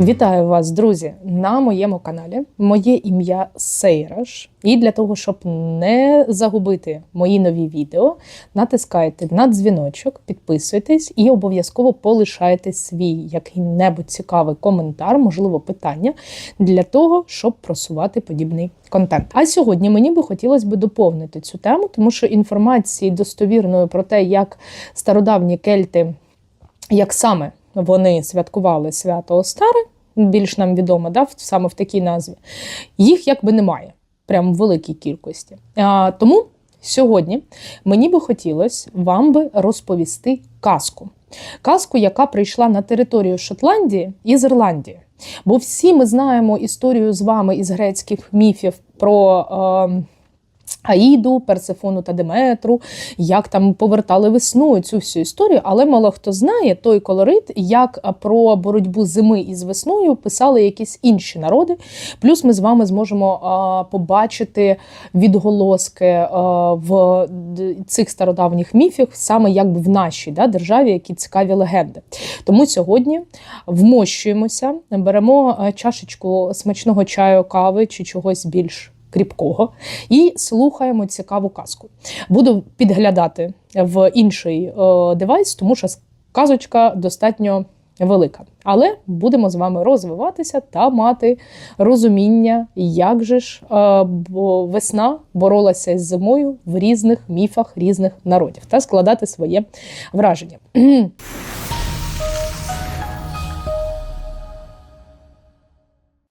Вітаю вас, друзі, на моєму каналі. Моє ім'я Сейраш. І для того, щоб не загубити мої нові відео, натискайте на дзвіночок, підписуйтесь і обов'язково полишайте свій який-небудь цікавий коментар, можливо, питання для того, щоб просувати подібний контент. А сьогодні мені би хотілося б доповнити цю тему, тому що інформації достовірної про те, як стародавні кельти, як саме вони святкували свято Остари, більш нам відомо, да, саме в такій назві, їх якби немає, прямо в великій кількості. А, тому сьогодні мені би хотілося вам би розповісти казку. Казку, яка прийшла на територію Шотландії із Ірландії. Бо всі ми знаємо історію з вами із грецьких міфів про. Е, Аїду, Персефону та Деметру, як там повертали весною цю всю історію, але мало хто знає той колорит, як про боротьбу зими із весною писали якісь інші народи. Плюс ми з вами зможемо а, побачити відголоски а, в цих стародавніх міфах, саме якби в нашій да, державі, які цікаві легенди. Тому сьогодні вмощуємося, беремо чашечку смачного чаю, кави чи чогось більш кріпкого і слухаємо цікаву казку. Буду підглядати в інший е, девайс, тому що казочка достатньо велика. Але будемо з вами розвиватися та мати розуміння, як же ж е, весна боролася з зимою в різних міфах різних народів та складати своє враження.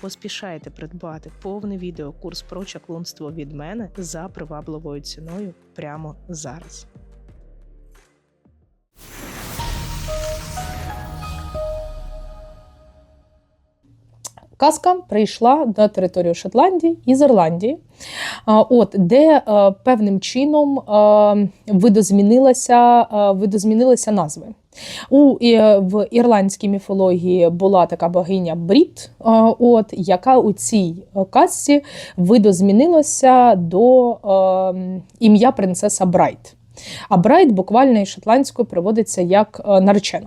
Поспішайте придбати повний відеокурс про чаклунство від мене за привабливою ціною прямо зараз. Казка прийшла на територію Шотландії із Ірландії, от, де е, певним чином е, видозмінилася, е, видозмінилися назви. У, е, в ірландській міфології була така богиня Брід, е, от, яка у цій е, казці видозмінилася до е, ім'я принцеса Брайт. А Брайт буквально із шотландською приводиться як наречена.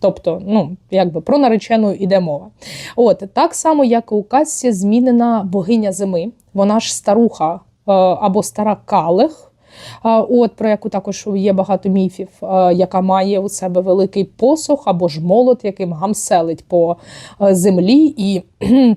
Тобто, ну, якби про наречену йде мова. От так само, як у казці, змінена богиня зими. Вона ж старуха або стара Калех. От про яку також є багато міфів, яка має у себе великий посох або ж молот, яким гамселить по е, землі, і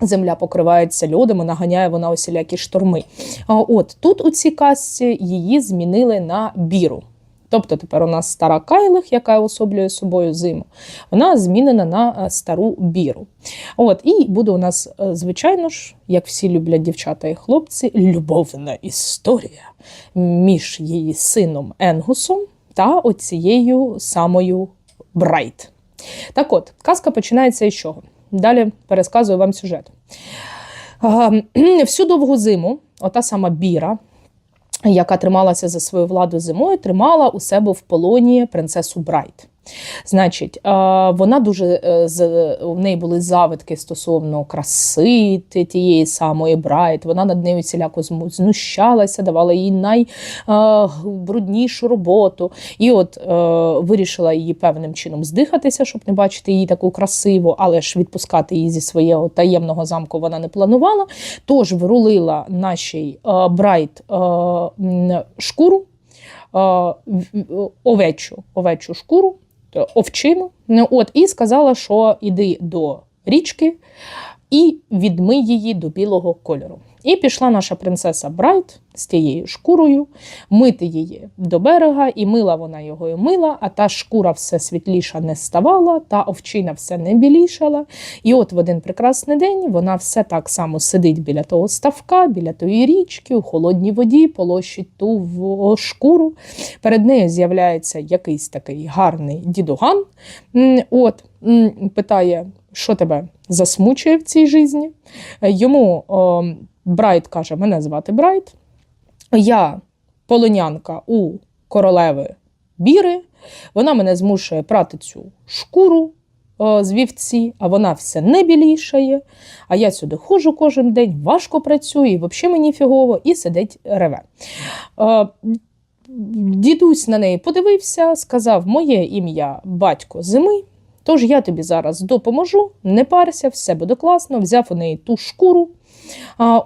земля покривається льодом, наганяє вона усілякі шторми. От тут у цій казці її змінили на біру. Тобто тепер у нас стара Кайлих, яка особлює собою зиму, вона змінена на е, стару біру. От, і буде у нас, е, звичайно ж, як всі люблять дівчата і хлопці, любовна історія між її сином Енгусом та оцією самою Брайт. Так от, казка починається із чого? Далі пересказую вам сюжет. Всю довгу зиму, ота сама біра, яка трималася за свою владу зимою, тримала у себе в полоні принцесу Брайт. Значить, вона дуже е, у неї були завитки стосовно краси тієї самої Брайт. Вона над нею ціляко знущалася, давала їй найбруднішу роботу. І от е, вирішила її певним чином здихатися, щоб не бачити її таку красиву, але ж відпускати її зі свого таємного замку вона не планувала. Тож врулила нашій Брайт шкуру, овечу, овечу шкуру, овчину. Ну, От, і сказала, що іди до річки і відмий її до білого кольору. І пішла наша принцеса Брайт з тією шкурою мити її до берега, і мила вона його і мила, а та шкура все світліша не ставала, та овчина все не білішала. І от в один прекрасний день вона все так само сидить біля того ставка, біля тої річки, у холодній воді, полощить ту шкуру. Перед нею з'являється якийсь такий гарний дідуган. От питає, що тебе засмучує в цій житті. Йому Брайт каже: Мене звати Брайт. Я полонянка у королеви Біри. Вона мене змушує прати цю шкуру о, з вівці, а вона все не білішає. А я сюди ходжу кожен день, важко працюю, і взагалі мені фігово, і сидить реве. Е, Дідусь на неї подивився, сказав: Моє ім'я батько зими. Тож я тобі зараз допоможу, не парся, все буде класно. Взяв у неї ту шкуру.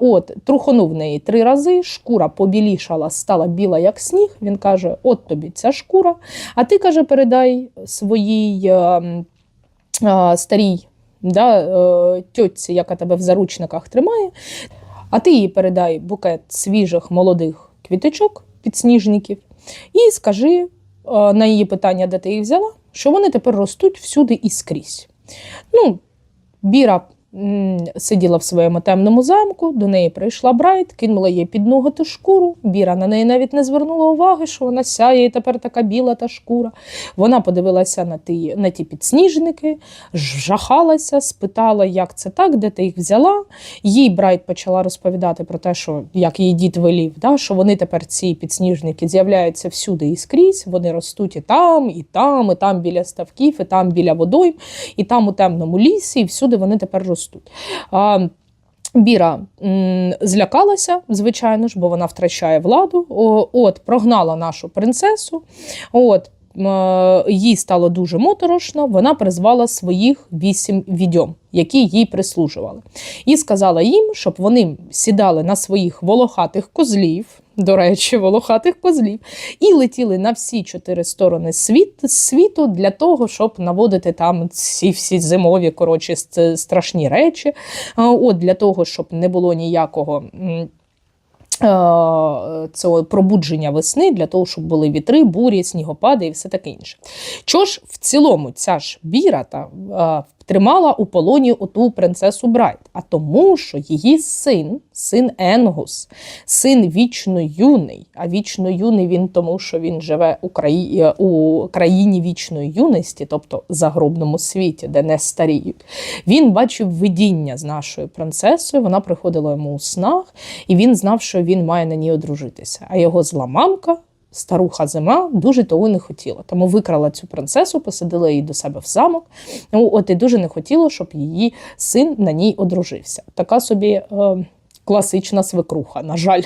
От, трухонув в неї три рази, шкура побілішала, стала біла, як сніг. Він каже: От тобі ця шкура. А ти каже, передай своїй е, е, старій да, е, тьотці, яка тебе в заручниках тримає. А ти їй передай букет свіжих молодих квіточок, підсніжників, і скажи на її питання, де ти їх взяла, що вони тепер ростуть всюди і скрізь. Ну, Біра сиділа в своєму темному замку, до неї прийшла Брайт, кинула їй під ноги ту шкуру. Біра на неї навіть не звернула уваги, що вона сяє і тепер така біла та шкура. Вона подивилася на ті, на ті підсніжники, жахалася, спитала, як це так, де ти їх взяла. Їй Брайт почала розповідати про те, що як її дід велів, да, що вони тепер ці підсніжники з'являються всюди і скрізь. Вони ростуть і там, і там, і там біля ставків, і там біля водойм, і там у темному лісі, і всюди вони тепер ростуть. А, Біра м, злякалася, звичайно ж, бо вона втрачає владу. О, от, прогнала нашу принцесу. От, е, їй стало дуже моторошно. Вона призвала своїх вісім відьом, які їй прислужували. І сказала їм, щоб вони сідали на своїх волохатих козлів. До речі, волохатих козлів, і летіли на всі чотири сторони світ, світу для того, щоб наводити там ці всі зимові коротше страшні речі. От для того, щоб не було ніякого. м, е, пробудження весни для того, щоб були вітри, бурі, снігопади і все таке інше. Чого ж в цілому ця ж біра та тримала у полоні оту принцесу Брайт? А тому, що її син, син Енгус, син вічно юний. А вічно юний він тому, що він живе у, краї, у країні вічної юності, тобто загробному світі, де не старіють. Він бачив видіння з нашою принцесою. Вона приходила йому у снах, і він знав, що він має на ній одружитися. А його зла мамка. Старуха зима дуже того не хотіла, тому викрала цю принцесу, посадила її до себе в замок. Ну, от і дуже не хотіла, щоб її син на ній одружився. Така собі е, класична свекруха. На жаль,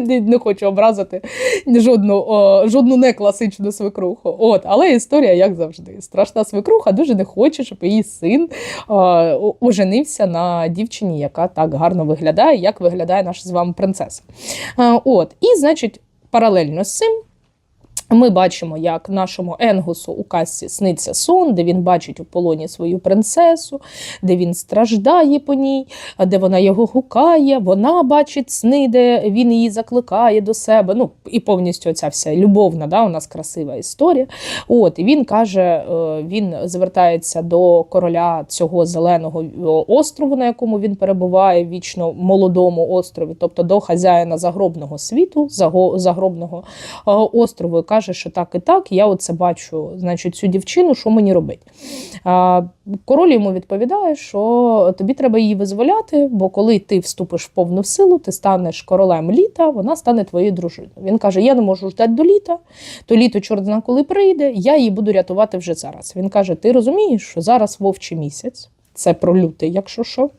не, хочу образити жодну, о, жодну не класичну свекруху. От, але історія, як завжди, страшна свекруха дуже не хоче, щоб її син е, о- оженився на дівчині, яка так гарно виглядає, як виглядає наша з вами принцеса. Е, от, і, значить, паралельно з цим. Ми бачимо, як нашому Енгусу у касці сниться сон, де він бачить у полоні свою принцесу, де він страждає по ній, де вона його гукає, вона бачить сни, де він її закликає до себе. Ну і повністю ця вся любовна, да, у нас красива історія. От і він каже: е, він звертається до короля цього зеленого е, острову, на якому він перебуває, вічно молодому острові, тобто до хазяїна загробного світу, загробного е, острову, і каже, що так і так, я оце бачу, значить, цю дівчину, що мені робити. Король йому відповідає, що тобі треба її визволяти, бо коли ти вступиш в повну силу, ти станеш королем літа, вона стане твоєю дружиною. Він каже: Я не можу ждати до літа, то літо чорт зна коли прийде, я її буду рятувати вже зараз. Він каже: Ти розумієш, що зараз вовчий місяць. Це про лютий, якщо що.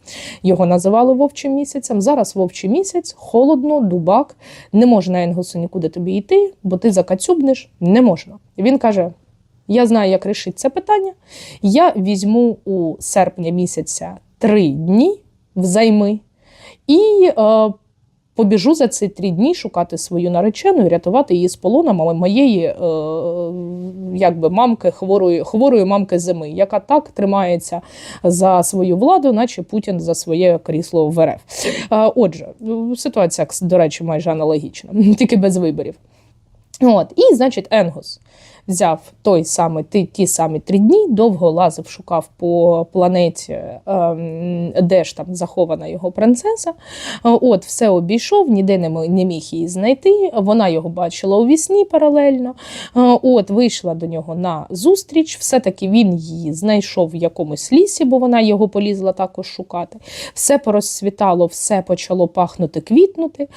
Його називали вовчим місяцем. Зараз вовчий місяць, холодно, дубак, не можна Енгусу нікуди тобі йти, бо ти закацюбнеш, не можна. Він каже: Я знаю, як рішити це питання. Я візьму у серпня місяця три дні взайми і е, побіжу за ці три дні шукати свою наречену і рятувати її з полоном, мо- моєї е, якби мамки, хворої, хворої мамки зими, яка так тримається за свою владу, наче Путін за своє крісло в РФ. Е, Отже, ситуація, до речі, майже аналогічна, тільки без виборів. От, і, значить, Енгус взяв той самий, ті, ті самі три дні, довго лазив, шукав по планеті, ем, де ж там захована його принцеса. Е, От, все обійшов, ніде не, міг її знайти. Вона його бачила у вісні паралельно. Е, От, вийшла до нього на зустріч. Все-таки він її знайшов в якомусь лісі, бо вона його полізла також шукати. Все порозцвітало, все почало пахнути, квітнути.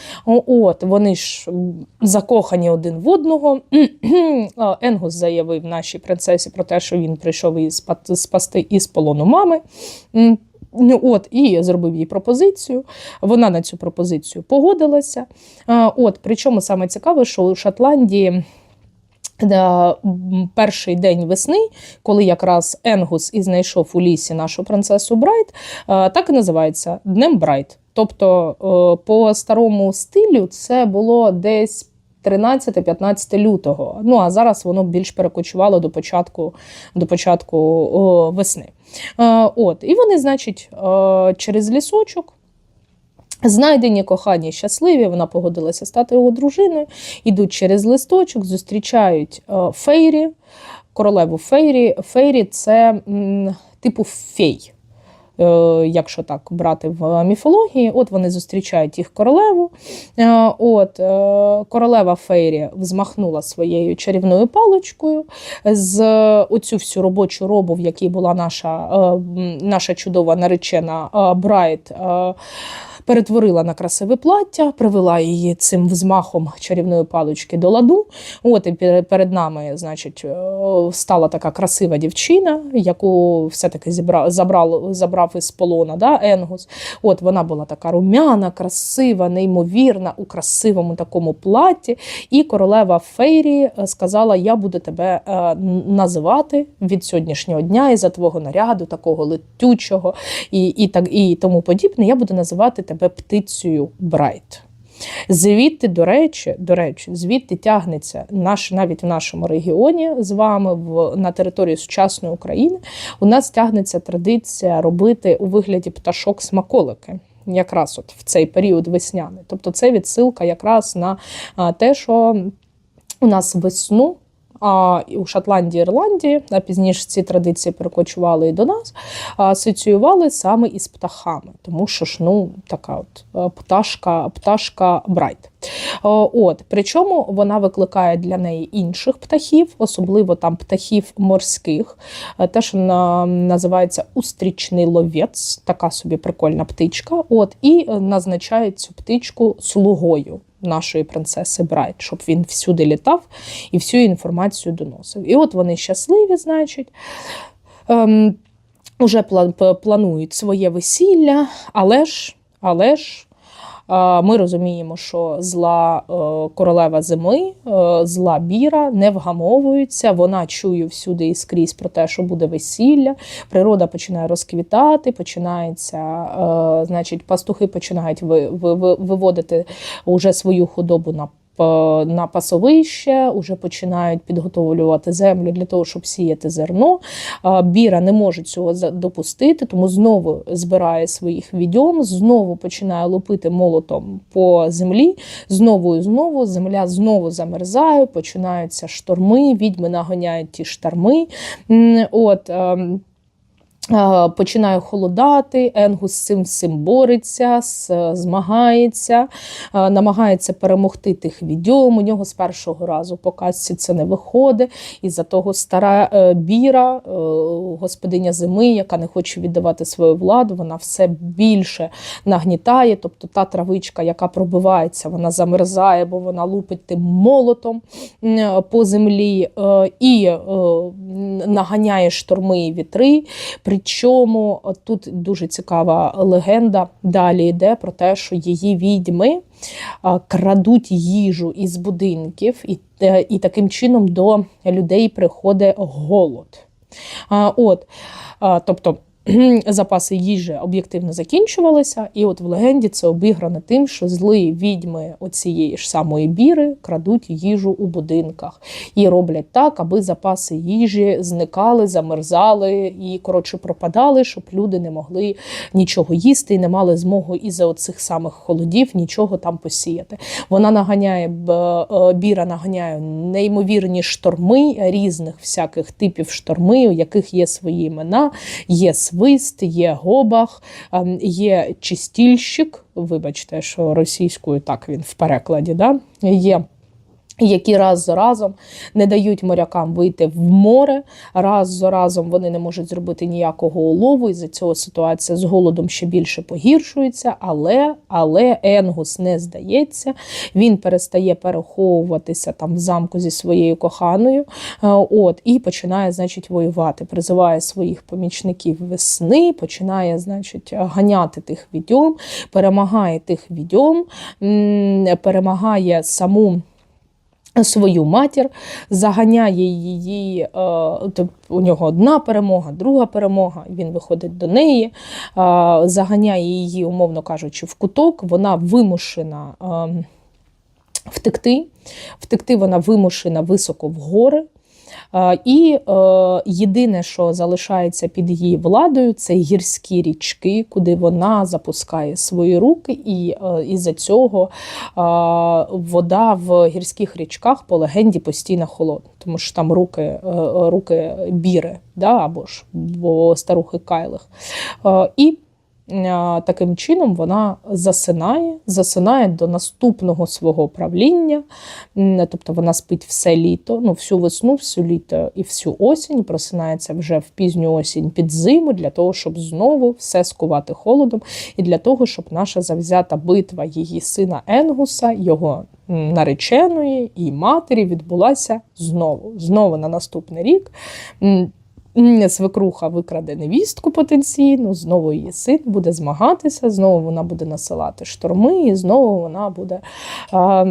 От вони ж закохані один в одного. А, Енгус заявив нашій принцесі про те, що він прийшов її спасти із полону мами. Ну, От, і зробив їй пропозицію. Вона на цю пропозицію погодилася. От, причому саме цікаве, що у Шотландії. Перший день весни, коли якраз Енгус і знайшов у лісі нашу принцесу Брайт, так і називається Днем Брайт. Тобто, по старому стилю це було десь 13-15 лютого. Ну а зараз воно більш перекочувало до початку, до початку о, весни. Е, От, і вони, значить, е, через лісочок. Знайдені кохані щасливі, вона погодилася стати його дружиною. Ідуть через листочок, зустрічають е, фейрі, королеву фейрі. Фейрі це м, типу фей. Е, Якщо так брати в міфології, от вони зустрічають їх королеву. Е, От е, королева Фейрі взмахнула своєю чарівною паличкою з оцю всю робочу робу, в якій була наша, е, наша чудова наречена е, Брайт. Перетворила на красиве плаття, привела її цим взмахом чарівної палички до ладу. От і перед нами, значить, е, стала така красива дівчина, яку все-таки зібра, забрав, забрав із полона да, Енгус. От вона була така румяна, красива, неймовірна, у красивому такому платі. І королева Фейрі е, сказала: Я буду тебе е, називати від сьогоднішнього дня із за твого наряду, такого летючого і, і, так, і тому подібне. Я буду називати тебе птицею Брайт. Звідти, до речі, до речі, звідти тягнеться наш навіть в нашому регіоні з вами в на території сучасної України. У нас тягнеться традиція робити у вигляді пташок смаколики. Якраз от в цей період весняний. Тобто це відсилка якраз на те, що у нас весну. А у Шотландії, Ірландії, а пізніше ці традиції перекочували і до нас, асоціювали саме із птахами, тому що ж ну така от е, пташка, пташка Брайт. О, От причому вона викликає для неї інших птахів, особливо там птахів морських. Е, Те, що називається устрічний ловець, така собі прикольна птичка. От і е, назначає цю птичку слугою нашої принцеси Брайт, щоб він всюди літав і всю інформацію доносив. І от вони щасливі, значить. Ем, Уже пла- планують своє весілля, але ж, але ж е, ми розуміємо, що зла е, королева зими, е, зла біра не вгамовується. Вона чує всюди і скрізь про те, що буде весілля. Природа починає розквітати, починається, е, значить, пастухи починають ви, ви, ви- виводити уже свою худобу на на пасовище, вже починають підготовлювати землю для того, щоб сіяти зерно. Біра не може цього допустити, тому знову збирає своїх відьом, знову починає лупити молотом по землі. Знову і знову земля знову замерзає, починаються шторми, відьми наганяють ті шторми. От, ем, Е, Починає холодати, Енгус з цим всім бореться, змагається, е, намагається перемогти тих відьом. У нього з першого разу по казці це не виходить. І за того стара е, біра, е, господиня зими, яка не хоче віддавати свою владу, вона все більше нагнітає. Тобто та травичка, яка пробивається, вона замерзає, бо вона лупить тим молотом по землі е, і е, наганяє шторми і вітри. Причому тут дуже цікава легенда далі йде про те, що її відьми крадуть їжу із будинків, і, е, і таким чином до людей приходить голод. От, тобто. Запаси їжі об'єктивно закінчувалися. І от в легенді це обіграно тим, що злі відьми оцієї ж самої біри крадуть їжу у будинках і роблять так, аби запаси їжі зникали, замерзали і коротше пропадали, щоб люди не могли нічого їсти і не мали змогу із-за оцих самих холодів нічого там посіяти. Вона наганяє е, біра наганяє неймовірні шторми різних всяких типів шторми, у яких є свої імена, є свист, є гобах, ем, є чистільщик. Вибачте, що російською так він в перекладі, да? є. Які раз за разом не дають морякам вийти в море, раз за разом вони не можуть зробити ніякого улову, і за цього ситуація з голодом ще більше погіршується. Але але Енгус не здається, він перестає переховуватися там в замку зі своєю коханою. е, От і починає, значить, воювати. Призиває своїх помічників весни, починає, значить, ганяти тих відьом, перемагає тих відьом, перемагає саму свою матір, заганяє її. е, У нього одна перемога, друга перемога. Він виходить до неї, е, заганяє її, умовно кажучи, в куток. Вона вимушена е, втекти. Втекти вона вимушена високо в гори. І е, єдине, що залишається під її владою, це гірські річки, куди вона запускає свої руки, і е, із-за цього вода в гірських річках по легенді постійно холодна, тому що там руки, е, руки біри, да, або ж старухи Кайлих. І таким чином вона засинає, засинає до наступного свого правління. Тобто вона спить все літо, ну всю весну, всю літо і всю осінь, просинається вже в пізню осінь під зиму для того, щоб знову все скувати холодом, і для того, щоб наша завзята битва її сина Енгуса, його нареченої і матері відбулася знову. Знову на наступний рік. Свекруха викраде невістку потенційну, знову її син буде змагатися, знову вона буде насилати шторми, і знову вона буде а,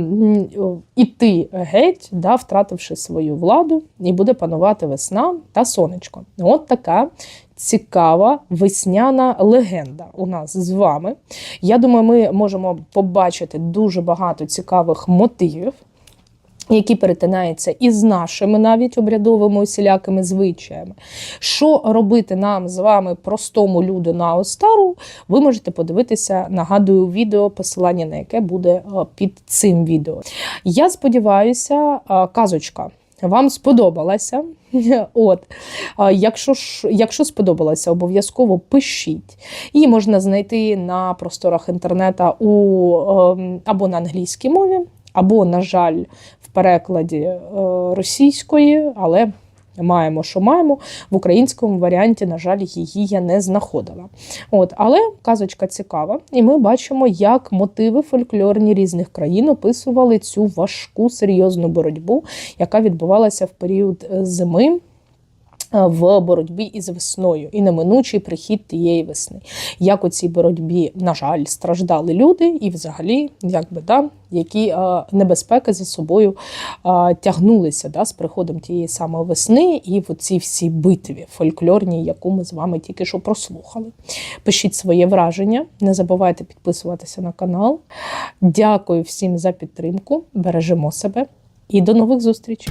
іти геть, да, втративши свою владу, і буде панувати весна та сонечко. От така цікава весняна легенда у нас з вами. Я думаю, ми можемо побачити дуже багато цікавих мотивів. Які перетинаються із нашими навіть обрядовими усілякими звичаями. Що робити нам з вами, простому люду на Остару, ви можете подивитися, нагадую, відео, посилання на яке буде е, під цим відео. Я сподіваюся, е, казочка вам сподобалася. От, якщо ж якщо сподобалося, обов'язково пишіть. Її можна знайти на просторах інтернету ем, або на англійській мові, або, на жаль, перекладі е, російської, але маємо, що маємо. В українському варіанті, на жаль, її я не знаходила. От, але казочка цікава, і ми бачимо, як мотиви фольклорні різних країн описували цю важку серйозну боротьбу, яка відбувалася в період е, зими. Е, В боротьбі із весною і неминучий прихід тієї весни. Як у цій боротьбі, на жаль, страждали люди, і взагалі, якби да, які е, небезпеки за собою е, тягнулися да, з приходом тієї самої весни, і в цій всій битві фольклорній, яку ми з вами тільки що прослухали. Пишіть своє враження, не забувайте підписуватися на канал. Дякую всім за підтримку. Бережемо себе і до нових зустрічей!